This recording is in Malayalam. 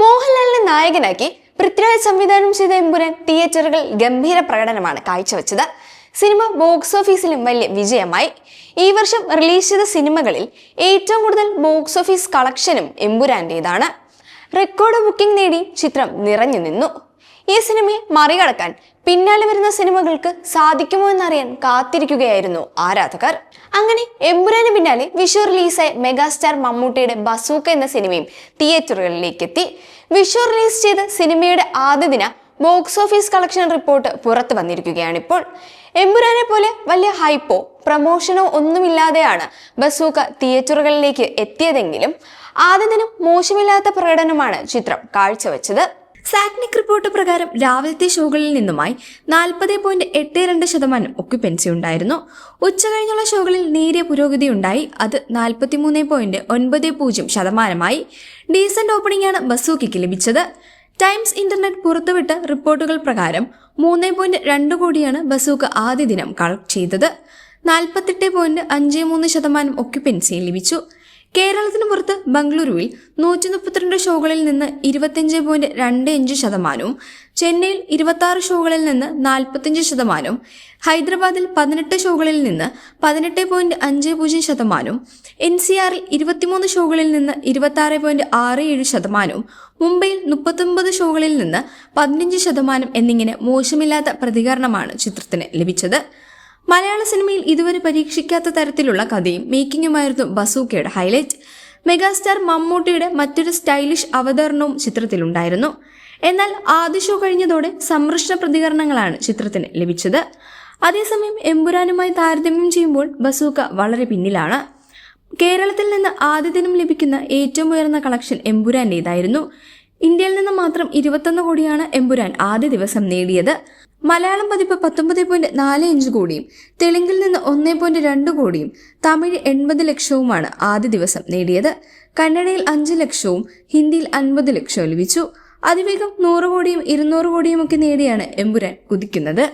മോഹൻലാലിനെ നായകനാക്കി പൃഥ്വിരാജ് സംവിധാനം ചെയ്ത എമ്പുരാൻ തിയേറ്ററുകൾ ഗംഭീര പ്രകടനമാണ് കാഴ്ചവെച്ചത്. സിനിമ ബോക്സ് ഓഫീസിലും വലിയ വിജയമായി. ഈ വർഷം റിലീസ് ചെയ്ത സിനിമകളിൽ ഏറ്റവും കൂടുതൽ ബോക്സ് ഓഫീസ് കളക്ഷനും എമ്പുരാന്റേതാണ് റെക്കോർഡ് ബുക്കിംഗ് നേടി ചിത്രം നിറഞ്ഞു നിന്നു. ഈ സിനിമയെ മറികടക്കാൻ പിന്നാലെ വരുന്ന സിനിമകൾക്ക് സാധിക്കുമോ എന്നറിയാൻ കാത്തിരിക്കുകയായിരുന്നു ആരാധകർ. അങ്ങനെ എമ്പുരാന് പിന്നാലെ വിഷു റിലീസായ മെഗാസ്റ്റാർ മമ്മൂട്ടിയുടെ ബസൂക്ക എന്ന സിനിമയും തിയേറ്ററുകളിലേക്ക് എത്തി വിഷു റിലീസ് ചെയ്ത സിനിമയുടെ ആദ്യ ദിന ബോക്സ് ഓഫീസ് കളക്ഷൻ റിപ്പോർട്ട് പുറത്തു വന്നിരിക്കുകയാണ് ഇപ്പോൾ എമ്പുരാനെ പോലെ വലിയ ഹൈപ്പോ പ്രമോഷനോ ഒന്നുമില്ലാതെയാണ് ബസൂക്ക തിയേറ്ററുകളിലേക്ക് എത്തിയതെങ്കിലും ആദ്യ ദിനം മോശമില്ലാത്ത പ്രകടനമാണ് ചിത്രം കാഴ്ചവെച്ചത്. സാക്നിക് റിപ്പോർട്ട് പ്രകാരം രാവിലത്തെ ഷോകളിൽ നിന്നുമായി നാൽപ്പത് പോയിന്റ് എട്ട് രണ്ട് ശതമാനം ഒക്യുപ്പൻസി ഉണ്ടായിരുന്നു. ഉച്ച കഴിഞ്ഞുള്ള ഷോകളിൽ നേരിയ പുരോഗതി ഉണ്ടായി. അത് നാൽപ്പത്തിമൂന്ന് പോയിന്റ് ഒൻപത് പൂജ്യം ശതമാനമായി. ഡീസന്റ് ഓപ്പണിംഗ് ആണ് ബസൂക്കിക്ക് ലഭിച്ചത്. ടൈംസ് ഇന്റർനെറ്റ് പുറത്തുവിട്ട റിപ്പോർട്ടുകൾ പ്രകാരം മൂന്ന് പോയിന്റ് രണ്ട് കോടിയാണ് ബസൂക്ക് ആദ്യ ദിനം കളക്ട് ചെയ്തത്. നാൽപ്പത്തെട്ട് പോയിന്റ് അഞ്ച് മൂന്ന് ശതമാനം ഒക്യുപ്പൻസി ലഭിച്ചു. കേരളത്തിന് പുറത്ത് ബംഗളൂരുവിൽ നൂറ്റി മുപ്പത്തിരണ്ട് ഷോകളിൽ നിന്ന് ഇരുപത്തിയഞ്ച് പോയിന്റ് രണ്ട് അഞ്ച് ശതമാനവും ചെന്നൈയിൽ ഇരുപത്തി ഷോകളിൽ നിന്ന് നാൽപ്പത്തിയഞ്ച് ശതമാനവും ഹൈദരാബാദിൽ പതിനെട്ട് ഷോകളിൽ നിന്ന് പതിനെട്ട് പോയിന്റ് അഞ്ച് പൂജ്യം ശതമാനവും എൻ സി ആറിൽ ഇരുപത്തിമൂന്ന് ഷോകളിൽ നിന്ന് ഇരുപത്തി ആറ് പോയിന്റ് ആറ് ഏഴ് ശതമാനവും മുംബൈയിൽ മുപ്പത്തൊമ്പത് ഷോകളിൽ നിന്ന് പതിനഞ്ച് ശതമാനം എന്നിങ്ങനെ മോശമില്ലാത്ത പ്രതികരണമാണ് ചിത്രത്തിന് ലഭിച്ചത്. മലയാള സിനിമയിൽ ഇതുവരെ പരീക്ഷിക്കാത്ത തരത്തിലുള്ള കഥയും മേക്കിങ്ങുമായിരുന്നു ബസൂക്കയുടെ ഹൈലൈറ്റ്. മെഗാസ്റ്റാർ മമ്മൂട്ടിയുടെ മറ്റൊരു സ്റ്റൈലിഷ് അവതരണവും ചിത്രത്തിലുണ്ടായിരുന്നു. എന്നാൽ ആദ്യ ഷോ കഴിഞ്ഞതോടെ സമ്മിശ്ര പ്രതികരണങ്ങളാണ് ചിത്രത്തിന് ലഭിച്ചത്. അതേസമയം എമ്പുരാനുമായി താരതമ്യം ചെയ്യുമ്പോൾ ബസൂക്ക വളരെ പിന്നിലാണ്. കേരളത്തിൽ നിന്ന് ആദ്യ ദിനം ലഭിക്കുന്ന ഏറ്റവും ഉയർന്ന കളക്ഷൻ എമ്പുരാന്റേതായിരുന്നു. ഇന്ത്യയിൽ നിന്ന് മാത്രം ഇരുപത്തൊന്ന് കോടിയാണ് എമ്പുരാൻ ആദ്യ ദിവസം നേടിയത്. മലയാളം പതിപ്പ് പത്തൊമ്പത് പോയിന്റ് നാല് ഇഞ്ച് കോടിയും തെലുങ്കിൽ നിന്ന് ഒന്ന് പോയിന്റ് രണ്ട് കോടിയും തമിഴ് എൺപത് ലക്ഷവുമാണ് ആദ്യ ദിവസം നേടിയത്. കന്നഡയിൽ അഞ്ച് ലക്ഷവും ഹിന്ദിയിൽ അൻപത് ലക്ഷവും ലഭിച്ചു. അതിവേഗം നൂറ് കോടിയും ഇരുന്നൂറ് കോടിയും ഒക്കെ നേടിയാണ് എമ്പുരാൻ കുതിക്കുന്നത്.